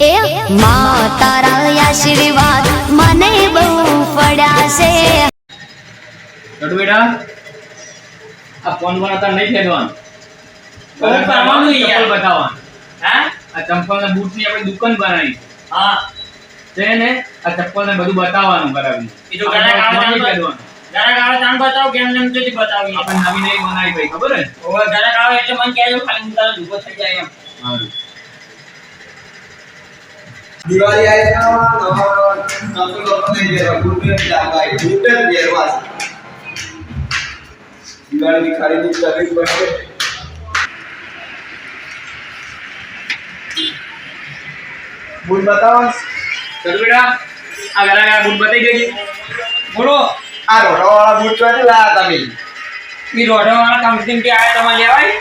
એ મા તારા આશીર્વાદ મને બહુ પડ્યા છે. છોટુ આ ફોન પર અત્યારે નહીં ફેરવાનું. બહુ કરવાનું યાર. બતાવવાનું. હા? આ ચંપલ ને બૂટની આપણે દુકાન બનાવી. હા. તેને ને? આ ચપ્પલ ને બધું બતાવવાનું કરાવી એ તો ઘણા કામ નહીં ચાલુ ફેરવાનું. કાળા તાન બતાવો કેમ કેમ તેથી બતાવી. આપણે નવી નવી બનાવી ભાઈ ખબર હે ઓ જરા કાળા એટલે મને કહેજો ખાલી હું તારો ઊભો થઈ જાય એમ. દિવાળી આવી નવા નવા લોકો લોકોને પહેરવા જ લાવવા બૂટ પહેરવા દિવાળીની ખરીદી કરવી પડશે બૂટ બતાવો. બેટા આ ઘરા ઘરા બૂટ બતાવી દેજે બોલો આ રોડાવાળા બૂટ ક્યાંથી લાયા તમે ઈ વાળા કંપની કે આયા તમારે લેવાય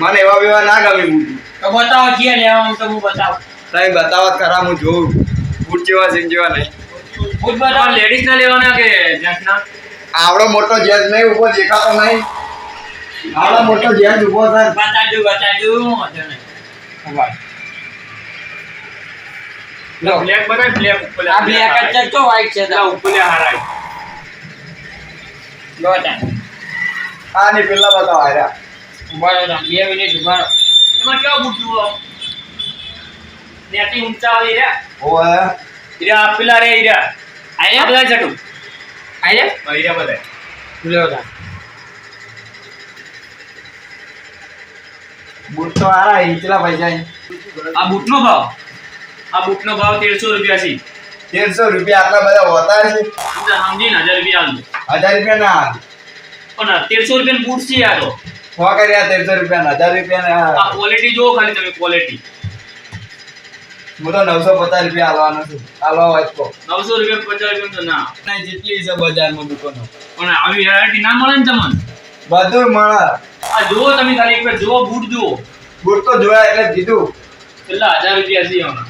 મને એવા બેવા ના ગમે બૂટ તો બતાવો છીએ લેવાનું તો હું બતાવું તમે બતાવો ખરા હું જોઉં બૂટ જેવા જેમ જેવા નહીં. બૂટ બતાવો લેડીઝ ના લેવાના કે જેન્ટ્સ ના? આવડો મોટો જેન્સ નહીં ઊભો દેખાતો નહીં. આવડો મોટો ઊભો થાય બતાડજો બતાડજો. લો. બ્લેક બરાબર બ્લેક આ બ્લેક જ છે તો white છે. તો ઉપર હારાય. લો આ ની પેલા બતાવ ઊભા તાન. બે મિનિટ ઊભા. એમાં કેવા બૂટ નેટી ઊંચા આવી રહ્યા ઓય ઈરા આ પેલા રે ઈરા આ બધા છટુ આઈ લે હા, ઈરા બધા. બૂટ તો આરા ઈચલા પૈસા આ બૂટનો ભાવ? આ બૂટનો ભાવ તેરસો રૂપિયા છે. તેરસો રૂપિયા આટલા બધા હોતા છે તમને સમજીને હજાર રૂપિયા આલજો હજાર રૂપિયા ના આવે. પણ તેરસો રૂપિયા બૂટ છે આ તો. કર્યા તેરસો રૂપિયા ના હજાર રૂપિયા આ ના ક્વોલિટી જો ખાલી તમે ક્વોલિટી હું તો નવસો પચાસ રૂપિયા આલવાનો છું. આલવા હોય તો નવસો રૂપિયા પચાસ રૂપિયા તો ના. ના જેટલી છે બજારમાં દુકાનો. પણ આવી વેરાયટી ના મળે ને તમને? બધું મળે. આ જુઓ તમે ખાલી એક વાર જુઓ બૂટ જુઓ. બૂટ તો જોયા એટલે કીધું. કેટલા? હજાર રૂપિયા છે એમાં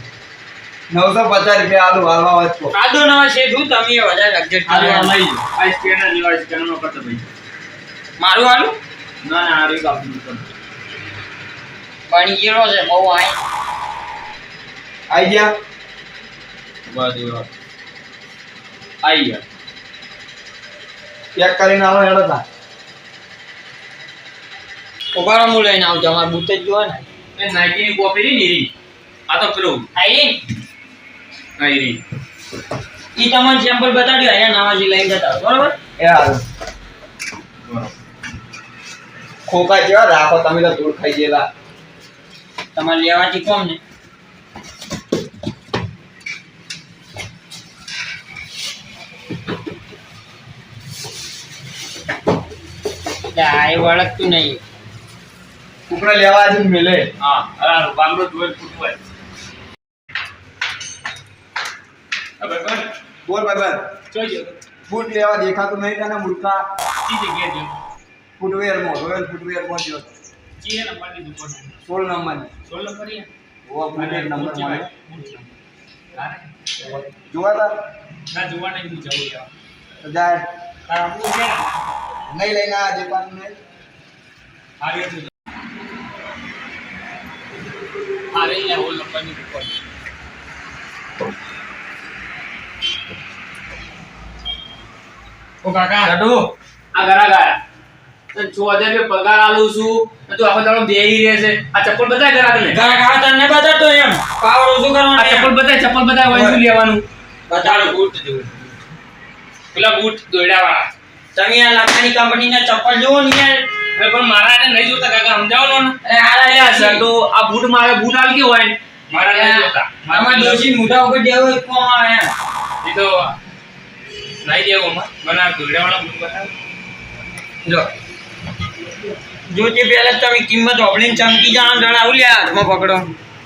નવસો પચાસ રૂપિયા આલુ હાલવા હોય તો આદો નવા છે શું તમે હજાર એક્ઝેક્ટ આલો. લો. આ સ્કેનર લેવા સ્કેનર નો કરતો ભાઈ. મારું આલું ના ના આ રીત દુકાન પાણી ગીરો છે બહુ આઈ આઈ ગયા? દેવા આઈ ગયા. ચેક કરીને આવો હેડો તા. ઊભા રહો, લઈને આવજો અમારે બૂટ જ જોવા ને. એ નાઇકી ની કોપી રહી નીરી આ તો પેલું. આઈ આઈ ઈ ઈ તમને સેમ્પલ બતાડ્યો અહીંયા નવા જે લઈને જતા બરોબર? એ હારું ખોખા જેવા રાખો તમે તો દૂર ખાઈ ગયેલા. તમારે લેવાથી કોમ ને? એટલે આ એ વળગતું નહીં કુકડા લેવા આજે મિલે હા આ બાંગડો જોઈ ફૂટવું હોય. આ બોલ ભાઈ જોઈ જો. બૂટ લેવા દેખાતું નહીં તને મૂર્ખા ઈ જગ્યાએ જો. ફૂટવેરમાં રોયલ ફૂટવેરમાં જો જી એ નંબરની દુકાન. સોળ નંબરની સોળ નંબર ઈ. ઓ ફૂટવેર નંબર. હા. જોવા તા ના જોવા નહીં હું જવું યાર. જાય હા હું છે ને? નહીં લઈને આ જો. નંબરની. ઓ કાકા. આ ઘરા ગયા. છ હજાર પગાર આલું છું. તું આખો દાડો બેહી રહે છે. આ ચપ્પલ બતાય ઘરા ને ઘર ખાવા તને બતાડતો એમ. પાવર ઓછું આ ચપ્પલ બતાય ચપ્પલ બતાય હોય શું લેવાનું. બતાડો બૂટ જોવું પેલા બૂટ દોડ્યા વાળા તમે આ લાકડાની કંપનીના ચપ્પલ જુઓ ને યાર. પણ મારા નહીં જોતા કાકા સમજાવો ને? અરે અરે આ રહ્યા આ બૂટ મારે બૂટ આલ કે હોય મારા નહીં જોતા. આમાં જોશી મોઢા ઉપર દેવો એક કોમ આવે એ તો નહીં દેવો મને આ દોડ્યા વાળા બૂટ બતાવ. જો. જો તે પહેલા તમે કિંમત ઓબળીને ચમકી જાણ જણા આવું લ્યા હાથમાં પકડો.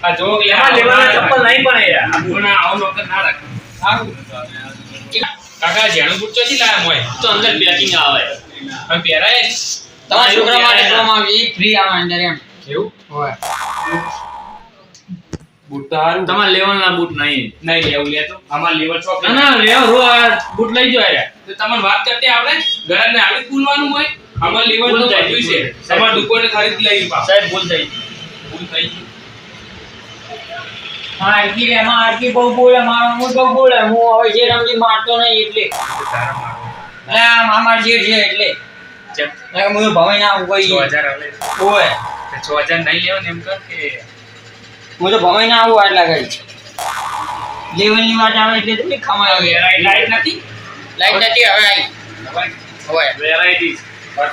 આ જો લેવાના ચપ્પલ નહીં પણ યાર. આ આવો નોકર ના રાખ. આવું. કાકા જેણું બૂટ ચોથી લાયા મોય તો અંદર પેકિંગ આવે. હવે પહેરાય. તમારા છોકરા માટે પહેરાય. આવી ફ્રી આવે અંદર એમ. એવું? હોય. બૂટ તો હારું. તમારે લેવાના બૂટ નહીં. નહીં લેવું લેતો અમાર લેવલ ચોક ના ના લેવો રો આ બૂટ લઈ જો આયા તો તમને વાત કરતે આપણે ઘરને આવી પૂલવાનું હોય? અમાર લેવલ તો બધું છે. તમાર દુકાને ખરીદ લઈ સાહેબ ભૂલ થઈ ભૂલ થઈ હા આરકી રે મારકી બહુ બોલે મારો હું બહુ બોલે હું હવે જે રમજી મારતો નહીં એટલે. આ મામા જે છે એટલે. ચેક એટલે હું ભવાઈ ના આવું છ કોઈ હજાર આવે ઓય. છ હજાર નહીં લેવો ને એમ કર કે હું તો ભવાઈ ના આવું આટલા ઘડી લેવલની વાત આવે એટલે તો ખમાય હવે. લાઈટ નથી? લાઈટ નથી હવે આવી હવે. વેરાયટી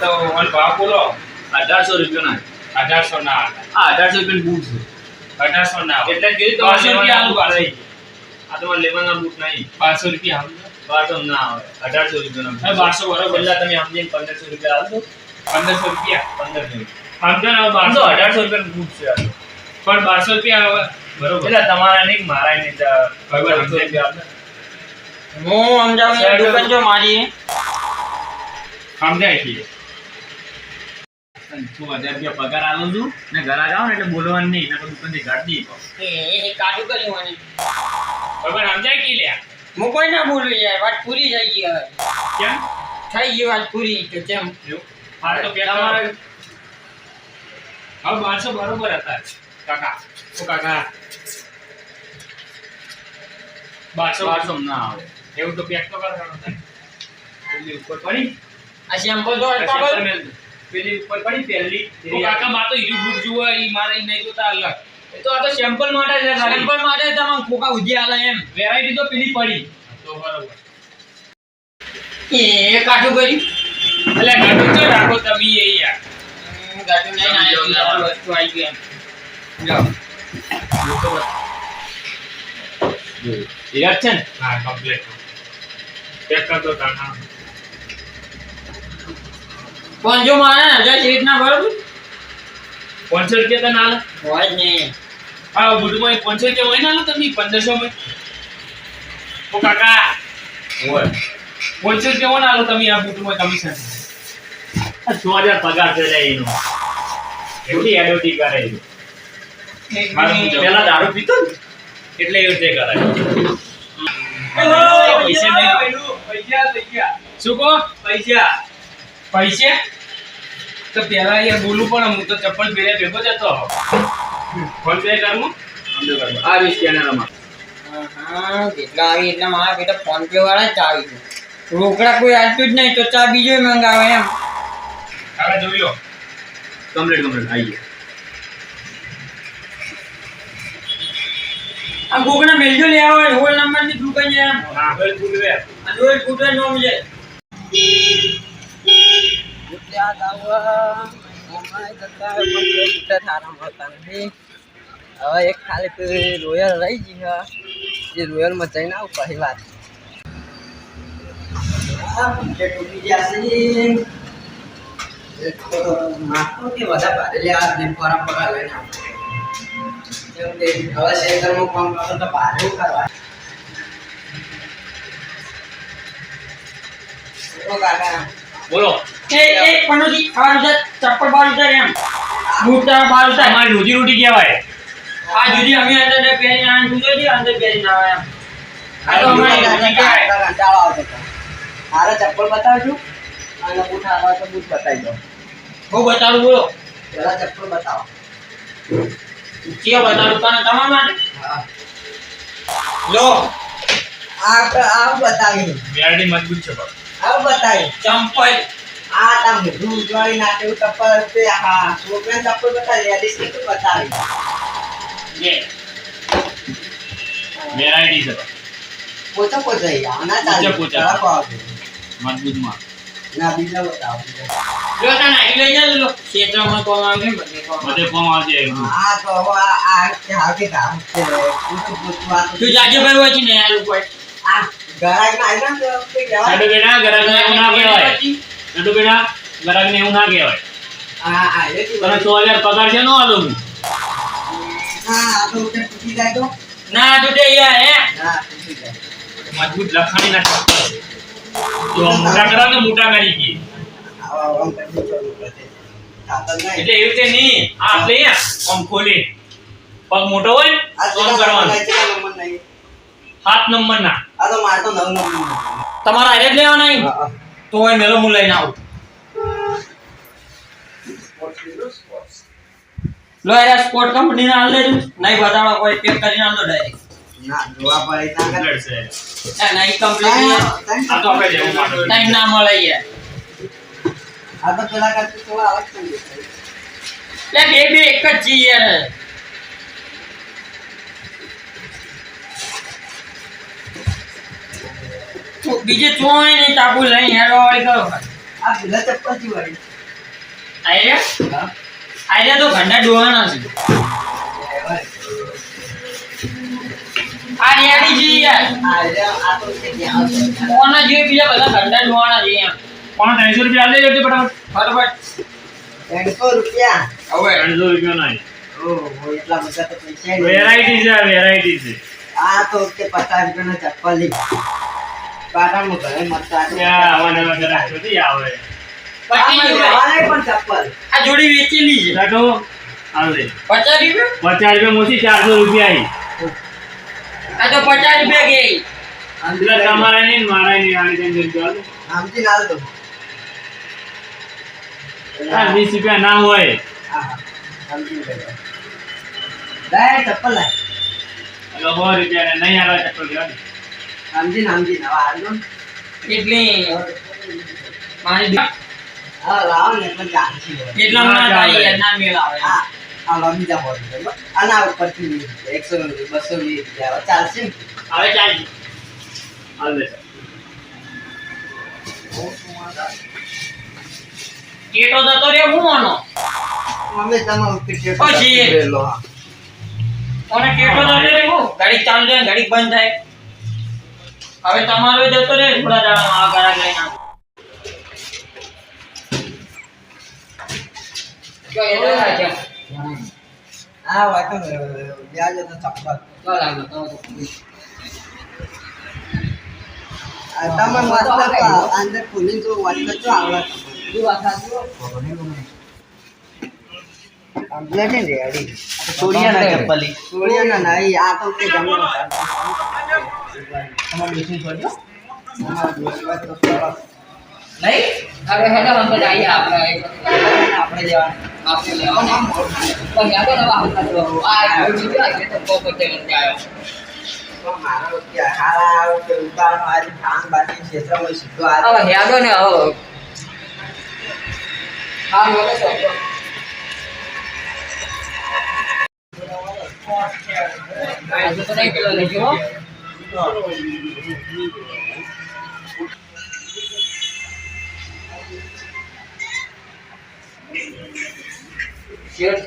તો મને ભાવ બોલો. અઢારસો રૂપિયાના. અઢારસો ના. આ અઢારસો રૂપિયા બૂટ છે. અઢારસો ના એટલે કીધું બારસો રૂપિયા આલું પાછળ આ તમારે લેવાના બૂટ નહીં. બારસો રૂપિયા આલું. બારસો ના આવે. અઢારસો રૂપિયાના બારસો બરોબર. પેલા તમે સમજીને પંદરસો રૂપિયા આલજો. પંદરસો રૂપિયા? પંદરસો સમજો ને બારસો. અઢારસો રૂપિયા બૂટ છે આ પણ બારસો રૂપિયા હવે બરોબર. એટલે તમારા નહીં મારા નહીં બરોબર સમજાય હું સમજાવું દુકાન જો મારી. સમજાય છે. છ હજાર રૂપિયા પગાર આલું છું ને ઘરે જાઓ ને એટલે બોલવાનું નહીં નકર દુકાનથી કાઢી દઈશું. એ એ કાઢું કર્યું મને? બરોબર સમજાય કે લ્યા? હું કોઈ ના બોલું યાર વાત પૂરી થઈ ગઈ હવે. કેમ? થઈ ગઈ વાત પૂરી તો કેમ? હા તો તમારે હવે બારસો બરોબર હતા. કાકા ઓ કાકા. બારસો બારસો ના આવે. એવું તો પેક તો કરવાનો થાય. ઉપર પડી. આ સેમ્પલ તો આ પેલી ઉપર પડી પહેલી. તો કાકા માતો હીરું જુઓ ઈ મારે ઈ નહીં જોતા અલગ. એ તો આ તો સેમ્પલ માટે છે સેમ્પલ માટે તમામ ખોખા ઉજી આલે એમ. વેરાયટી તો પેલી પડી. તો બરોબર. એ કાઢું કરી એટલે ગાડું તો રાખો તમે એ યાર. હમ, નહીં ના આવી ગયું, વસ્તુ આવી ગઈ જાઓ. યાદ છે ને? હા કમ્પ્લીટ ચેક કરતો તાના પણ જો મારે હજાર શેઠ ના બરોબર પાંચસો રૂપિયા તો ના હોય જ નહીં હા બુટમાં પાંચસો રૂપિયા હોય ના તમે પંદરસો માં ઓ કાકા. હોય. પાંચસો રૂપિયા હોય ના તમે આ બુટમાં કમિશન છ હજાર પગાર છે લે એનો. એવડી એડવર્ટી કરે પેલા દારૂ પીતો ને એટલે એવું રીતે કરાય પૈસા પૈસા શું કહો? પૈસા. પૈસા તો પેલા અહીંયા બોલું પણ હું તો ચપ્પલ પહેર્યા ભેગો જતો ફોન પે કરું? આ વીસ સ્કેનરમાં હા જેટલા આવી એટલા મારા બેટા ફોન પે વાળા જ આવી છે. રોકડા કોઈ આવતું જ નહીં તો ચા બીજો મંગાવે એમ. હવે જોઈ લો. કમ્પ્લીટ કમ્પ્લીટ આવી ગયો. આ ગોગના મેલજો લે આવે હોલ નંબરની દુકાન છે વે આ રોજ ફૂટે નો મજે હવે એક ખાલી રોયલ રહી ગઈ છે જે રોયલમાં જઈને આવું પછી શેતરમાં કામ કરો તો ભારે કરવા કાકા બોલો. એ એ પનોજી આ ઉધર ચપ્પલ બાર ઉધર એમ. બૂટા બાર ઉધર તમારી રોજી રોટી કહેવાય. આ જુદી અમે અંદર ને પહેરી આ જુદો દી અંદર પહેરી ના આવે એમ. આ તો અમારી રોજી કહેવાય. કંટાળો આવતો હારે ચપ્પલ બતાવજો અને બૂટ આવા તો બૂટ બતાવી દો. બહુ બતાવું બોલો. પેલા ચપ્પલ બતાવો. કે બતાવું તને તમારા માટે? લો. આ આ બતાવી મેરડી મજબૂત છે બસ આ બતાવી ચંપલ આ તા મોઢું ઉજવાળી નાખે એવું ચપ્પલ તે હા છોકરાને ચપ્પલ બતાવી લેડીઝ ને તો બતાવી બે વેરાયટી છે પોચો પોચો આના ચાલે. ઝડપ આવશે મજબૂતમાં ના બીજા બતાવો. જો તને અહીં લઈ જા લો ક્ષેત્રમાં કોમ આવે છે બધે કોમ. બધે કોમ આવશે આ તો હવે આ આ કે હા કે ગામ છે પૂછું પૂછું આ તો તું જાજે ભાઈ હોય છે ને આ લોકો આ ગરાગ ના આવ્યા ને તો કઈ કહેવાય? સાડુ બેટા ગરાગને એવું ના કહેવાય. સાડુ બેટા ગરાગને એવું ના કહેવાય. હા હા એ તને? હજાર પગાર છે નો આલો હું. હા તો ઉઠે તૂટી જાય તો. ના તૂટે યાર હે. હા તૂટી જાય. મજબૂત લખાણી ના તો મોટા કરા મોટા કરી ગઈ એટલે એવી રીતે નહીં. આ એટલે અહીંયા આમ ખોલી પગ મોટો હોય તો આમ કરવાનું નંબર કેટલા નંબર નહીં સાત નંબર ના. આ તો મારે તો નવ નંબર તમારા હારે જ લેવા નહીં. તો હોય મેલો હું લઈને આવું. લો યાર સ્પોર્ટ કંપની ના હાલ નહીં બતાડો કોઈ પેક કરીને આલો ડાયરેક્ટ ના જોવા પડે ત્યાં નહીં. કમ્પ્લીટ આ તો આપણે લેવું ટાઈમ ના મળે યાર. આ તો પેલા કરતા થોડા આવે છે લે બે બે એક જ છે. યાર બીજે ચોય નહીં ચાકુ લઈને હેડો વાળી કરો આ પેલા ચપ્પલથી વળી. આઈડિયા આઈડિયા તો ઘંટા ડોવાના છે. આ રેડી છે યાર. આ આ તો છે. બીજા બધા ઘંટા ડોહાના છે એમ. પણ ત્રણસો રૂપિયા આલી દેજો ફટાફટ. ફટાફટ. ત્રણસો રૂપિયા? હવે. ત્રણસો રૂપિયા નહીં. ઓહો, એટલા બધા તો પૈસા વેરાયટી છે વેરાયટી છે. આ તો કે પચાસ રૂપિયાના ચપ્પલ લીધા પાટણમાં ઘરે મસ્ત આ ત્યાં આવા નવા આવે લેવાના પણ ચપ્પલ આ જોડી વેચેલી છે પચાસ રૂપિયા રૂપિયા મોસી ચારસો રૂપિયા આ તો પચાસ રૂપિયા ગઈ એટલે તમારે નહીં મારા નહીં આની આમથી નાલ તો વીસ રૂપિયા ના હોય લો. ચપ્પલ લાય એટલે સો રૂપિયા નહીં આવે ચપ્પલ લેવા સમજી ને નવા હાલ મારી હા લાવો ને એટલે ચાલશે હવે. એટલા ના મને ચાલે. થાય યાર મેળ આવે? આ આ લો બીજા બોલ આના ઉપરથી વીસ રૂપિયા, એકસો વીસ, બસો વીસ રૂપિયા. હવે ચાલશે હવે ચાલ હાલ દે કેટો જતો રે હું આનો? અમે તમારું ટિકિટ પછી. અને કેટો જતો રે હું? ગાડી ચાલુ થાય ગાડી બંધ થાય. હવે તમારો જતો રે થોડા દાડામાં આ ગાડા લઈને. જો એ તો થાય છે. આ વાતો વ્યાજ તો ચપ્પલ તો લાગો, તો. તમે મસ્ત અંદર ખોલીને જો વાત કરજો આવડત જો વાત સાચી હો? કમ્પ્લેટ ને રેડી સોડિયાના સોડિયા ના નહીં આ તો કે જમણો તમારે બેસીને છોડજો. અમારા દોસ્ત તો સરસ. નહીં? અરે હેડો અંદર આવીએ આપણે. આપણે લેવાનું આપણે લેવાના. પણ યાદો નવા આવતા તો આ જોઈ લીધું, આ ખેતર બહુ બધે નથી આવ્યો. પણ મારો કે હારા આવો કે ઉતાર મારી ધાન બાકી ક્ષેત્રમાં સીધો આ હવે યાદો ને હવે હા બોલો છો આજે તો નહીં પેલો લઈ ગયો શેઠ,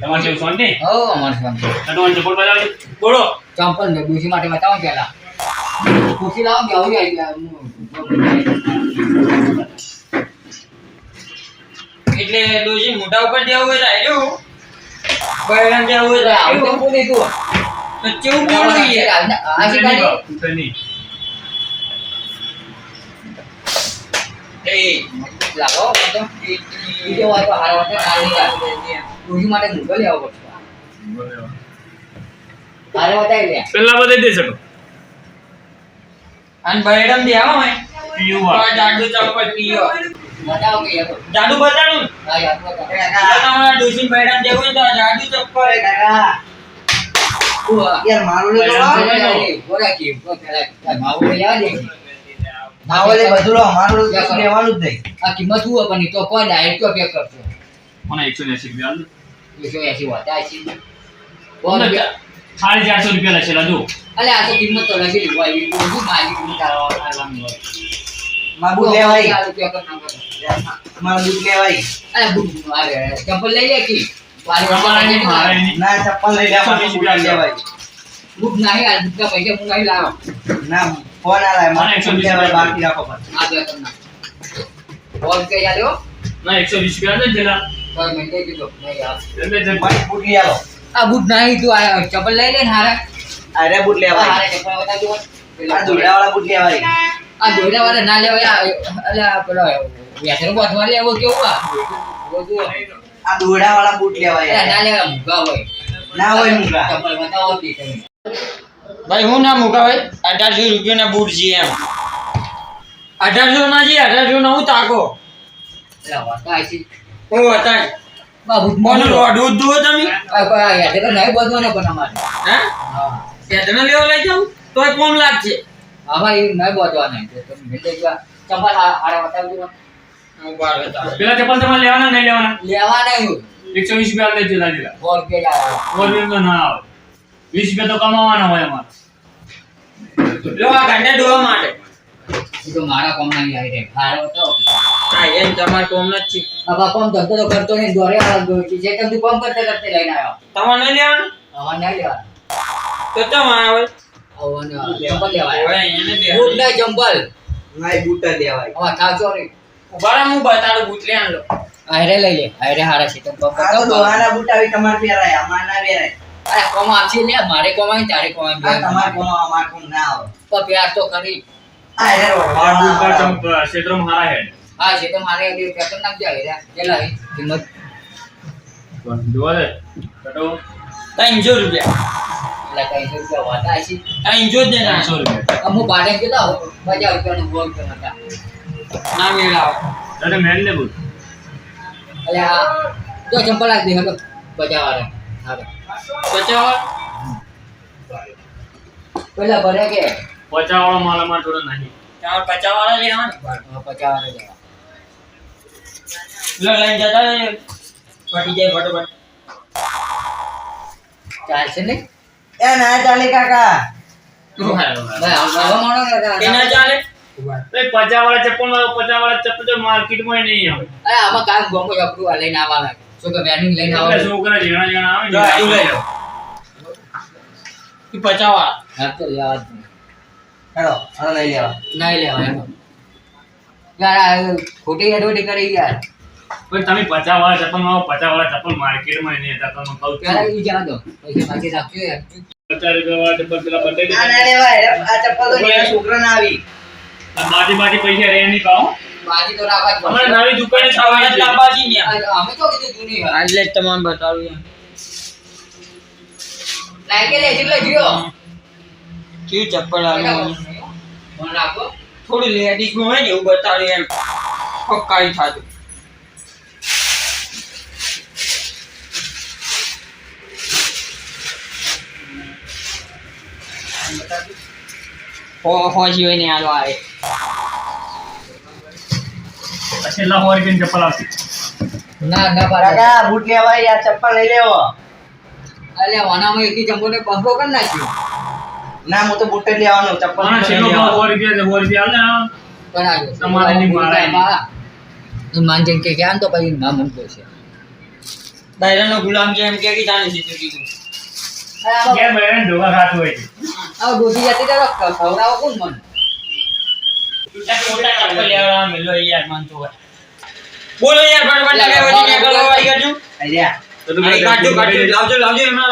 તમારે જેવું શાંતિ? હો, અમારે શાંતિ. તમારે ચપ્પલ બતાવજો બોલો. ચંપલ ને ડોશી માટે બતાવો પેલા ખુશી લાવો કે આવી આવી એટલે મોઢા ઉપર જેવું હોય આવ્યો બહેરામ દેવું હોય તું કેવું છે એ હારો માટે લેવો પડશે હારે લે પેલા શકો અને બહેરામ દે આવો હે પીયુઆ. જાડુ ચપ્પલ પીયો બતાવો કે જાડુ બતાડું હા યાર બતાવો તમારા ડોશી બહેરામ દેવું તો જાડુ ચપ્પલ કાકા. યાર મારું લે બોલા કે બોલ પેલા માવું લેવા દે માવો બધું લો મારું લેવાનું જ નહીં. આ કિંમત શું પણ તો કોઈ ડાયરેક્ટ પે કરશો. મને એકસો ને એસી રૂપિયા આલ દે. એકસો એસી હોતા છે. બોલો, સાડી ચારસો રૂપિયા લખેલા જો અલે આ તો કિંમત તો લખેલી હોય એ તો શું મારી કિંમત આવવાની હોય. મારું બુટ લેવાય. મારું દૂધ લેવાય. અરે બુટ આવે ચંપલ લઈ લે કી? ના ચપ્પલ લઈ લેવા નહીં આ પૈસા હું નહીં લાવો ના ફોન મને રૂપિયા બાકી રાખો પણ આ કે ના એકસો વીસ રૂપિયા દે પેલા. તો મેં કહી દીધું નહીં યાર એટલે જે મારી બુટ લઈ આલો આ બુટ નહીં તું આ ચપ્પલ લઈ લે ને હારે અરે બુટ લેવા હારે વાળા આ દોડાવાળા બુટ લેવા આ દોયડા વાળા ના અલે આ પેલો વ્યાસનો બાંધવા લેવો કેવું આ બધું આ દોડાવાળા બુટ અરે લેવાય ના લેવા મૂકા હોય. ના હોય મુંગા. ચપ્પલ બતાવો તમે. ભાઈ હું ના મૂકા ભાઈ અઢારસો રૂપિયાના બૂટ છે એમ. અઢારસો ના છે અઢારસો ના હું તાકો? હું રોડું તમે. નહીં પણ અમારે. હા? હા. પેદને લેવા લઈ જાવ તોય કોમ લાગશે. એ નહીં તમે મિલતે ચંપલ આ બતાવજો. પેલા ચપ્પલ તમારે લેવાના નહીં લેવાના? લેવાના એકસો વીસ રૂપિયા લઈ જતા જતા સો રૂપિયા જ આવે. ના આવે. વીસ રૂપિયા તો કમાવાના હોય અમારે. લો આ ગાંડા ડોવા માટે. તો મારા કોમ નહીં આવી રહે હારે તો. હા એમ તમારે કોમ નથી હવે કોમ ધંધો તો કરતો નહીં દોરે આ ગયો છે. જે તમે કોમ કરતે કરતે લઈને આવ્યો. તમારે નહીં લેવાનું? હવે નહીં લેવાનું. તો તમે આવે. હવે ચંપલ લેવાય હવે એને દે બૂટ નહીં ચંપલ. ના બૂટ જ લેવાય. હવે થાવજો નહીં હું બતાડું બૂટ લઈ લો આયરે લઈ લે આયરે હારા છે તો કરતા દોહાના બૂટ આવી તમારે પહેરાય અમાર ના પહેરાય અરે કોમ આવશે લે મારે કોમ આવી તારે કોમ આ તમાર કોમ અમાર કોમ ના આવે. તો પ્યાર તો કરી આયરે રે મારા બૂટ પર રોડ હારા હેડ. હા છે તો મારે એ પેટર્ન નાખજો આયરે કેટલા હે કિંમત. જોવા દે કટો. ત્રણસો રૂપિયા. એટલે કઈ રૂપિયા વાતા છે ત્રણસો જ ને ત્રણસો રૂપિયા. અમુક પચાસ રૂપિયાનું ગોળ કે હતા ના મેળ આવે તને મેલ લે બોલ. એટલે આ જો ચંપલ લાગ દે હલો. પચાસ વાળા હા પચાસ પેલા ભરે કે? પચાવાળો માલ અમારે થોડો નહીં ચાર પચાસ વાળા લેવાના. હા, પચાસ વાળા લેવા લો લઈને જતા રહેજો. પટી જાય ફટોફટ. ચાલશે ને? એ ના ચાલે કાકા. ને ના ચાલે? પચા વાળા ચપ્પલમાં વાળા ચપ્પલ તો માર્કેટમાં નહીં આવે. અરે આમાં કામ ગમો આપણું લઈને આવવાના શું કે વેનિંગ લઈને એટલે છોકરા જેણા જેણા આવે લો, ઈ લઈ ને લો. પચાસ વાળા. હા તો લેવા જ નહીં. લઈ લેવા. નહીં લેવા યાર ખોટી એડવર્ટી કરી યાર. પણ તમે પચા વાળા ચપ્પલમાં વાળા ચપ્પલ માર્કેટમાં નહીં હતા તમે કહું છું. ઈ જવા દો પૈસા બાકી રાખજો યાર. પચાસ રૂપિયા વાળા ચપ્પલ પેલા બદલી આ ના દે લેવાય આ ચપ્પલ તો છોકરા ના આવી. બાકી બાકી પૈસા રે નહીં પાઓ બાકી તો રાખવા અમારે. નવી દુકાને જ લાંબાજી ને અમે તો કીધું જૂની હોય. એટલે જ બતાવું બતાડું એમ લાગે લે એટલે જીઓ કેવું ચપ્પલ આવ્યું મને રાખો. થોડું લેડીઝમાં હોય ને એવું બતાવ્યું એમ. પક્કાઈ થાતું. હો હો સિવાય ને આલો આવે. છેલ્લા સો રૂપિયાની ચપ્પલ આવતી ના ના કાકા બૂટ લેવાય આ ચપ્પલ લઈ લેવો. અલે વાનામાં એકી જંબોને પંખો કરી નાખ્યો. ના હું તો બૂટ જ લેવાનો ચપ્પલ હા તો છેલ્લો. સો રૂપિયા છે સો રૂપિયા ને પણ આ તમારે ની મારા માનજન કે ક્યાં તો પછી ના મનતો છે દાયરાનો ગુલામ છે એમ કે જાણે છે તું કીધું. ઢોકા ખાતું હોય છે. જતી ખવડાવો કોણ મન? યાર ને વાળી કરજો કાઢજો કાઢજો લાવજો લાવજો એમાં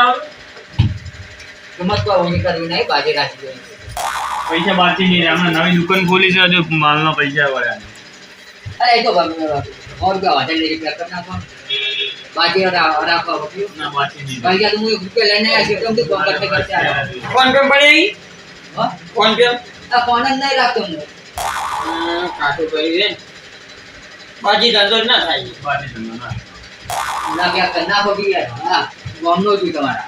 નહીં બાજી રાખી દે પૈસા બાકી નહીં હમણાં નવી દુકાન ખોલી છે હજુ માલના પૈસા વળ્યા. અરે એ તો ભાઈ ઓર કે વધારે લઈ કરી નાખો. બાજી और और. ના બાકી નહીં. પૈસા તો હું એક રૂપિયા લઈને આવ્યા છું. કેમ તું ફોન करते ફોન પે પડી આવી હા? ફોન कौन આ ફોન જ નહીં રાખતો હું કાઠું કરી દે બાજી ધંધો જ ના થાય. બાકી ધંધો ના. ના ક્યાં કરી નાખો બી યાર. હા ગામનો છું તમારા.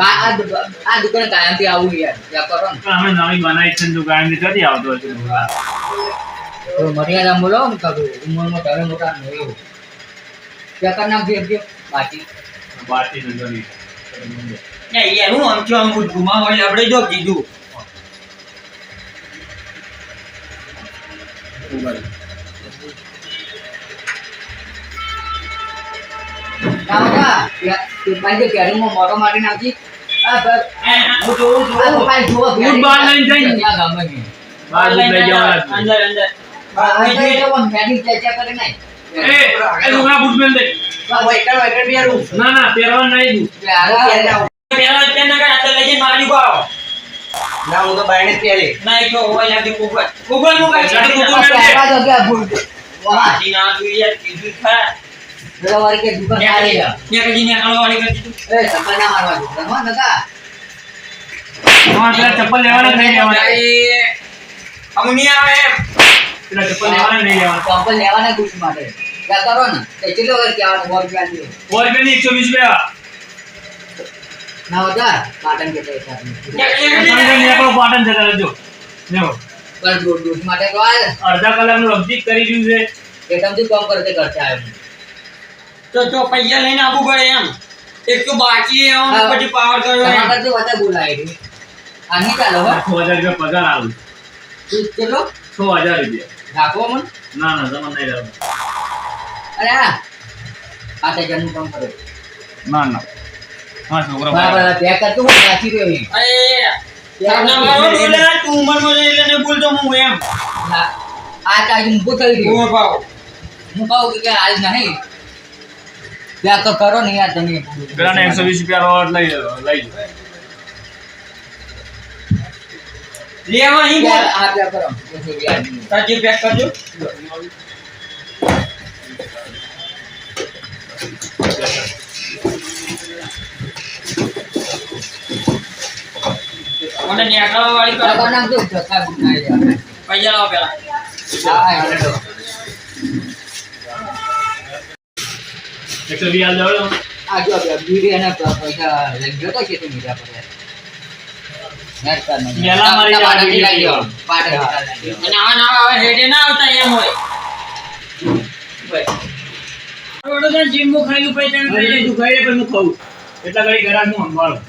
આ- આ દુકાન આ દુકાને કાયમથી આવું યાર. ત્યાં કરો ને. પણ અમે નવી બનાવી છે દુકાનથી ક્યાંથી આવતો? તો મર્યાદા બોલો ને કરું ઉંમરમાં તમે મોટા ને એવું નામ કરી નાખજો બાટી બાટી નહીં. ને હું આમ કે આમ ગુમા હોય આપણે જો કીધું. મોટો મારી નાખી આ હું. જોઉં. બહાર ગામમાં બહાર લઈ જવાના અંદર અંદર. ચર્ચા કરે નહીં. એ એ બૂટ પહેર દે. આ વૈકણ વૈકણ પહેરું ના ના પહેરવા નહીં દઉં. એટલે આ- પહેરી આવું. પેલા અત્યારે ના કાંઈ અંદર લઈ જઈને મારી પાવો ના હું તો બાયણે પહેરી ના એ તો હોય લાગે કુકર કુકર મુકાય છે કુકર આ નથી પહેરવા તો ભૂલ. વાહ, બાજી ના તું યાર કીધું ખરા પેલો કે દુકાન સારી છે. ત્યાં કદી ને આળો વાળી કરી દીધું એ સફર ના મારવા દે. રમવા નતા. તમારે પેલા ચપ્પલ લેવાના નહીં લેવાના એ આવે એમ પેલા ચપ્પલ લેવાના કે નહીં લેવાના? ચંપલ લેવાના ગુસ્સ માટે. ત્યાં કરો ને. એ કેટલો વખત કહેવાનું સો રૂપિયા આલજો. સો રૂપિયાની એકસો વીસ રૂપિયા ના વધાર. પાટણ કે પાટણ જતા રહેજો. જો પણ દૂધ દૂધ માટે તો આ અડધા કલાકનું અબજી કરી દીધું છે. એ તમને કોમ કરતે કરતે આવ્યો તો તો પૈસા લઈને આવું પડે એમ. એક તો બાકી એમ. પછી પાવર કર્યો એમ. વધારે બોલાય આની ચાલો હો. છ હજાર રૂપિયા પગાર આવું. કેટલો? છ હજાર રૂપિયા. રાખો મન? ના ના જમન નહીં રાખો અરે આ આ તે જણનું કામ કરે ના ના. હા છોકરા બરાબર તે કરતું હું સાચી રહ્યો અહીં. અરે તું ઉંમરમાં છે એટલે નહીં બોલતો હું એમ. આ આ હું બોતલ થઈ ગયો ઉંમર પાવ. હું પાવ કે આજ નહીં. ત્યાં તો કરો ને યાર તમે. પેલા એકસો વીસ રૂપિયા રોડ લઈ લઈ લો. લેવા અહીં બોલ. આ ત્યાં કરો. તાજી પેક કરજો. મને નેકળવા વાળી કરો. બરાબર નાખજો ધક્કા બુક ના પૈસા લાવો પેલા. હા હેલો એકસો વીસ હાલ જાવ આ જો બે બીડી અને પૈસા લઈ ગયો તો કે મીઠા પર? જીમમાં ખાઈ લઉં પછી તમે ખાઈ તું ખાઈ લે પછી ખાઉં. એટલા ઘડી ઘરાકનું સંભાળું.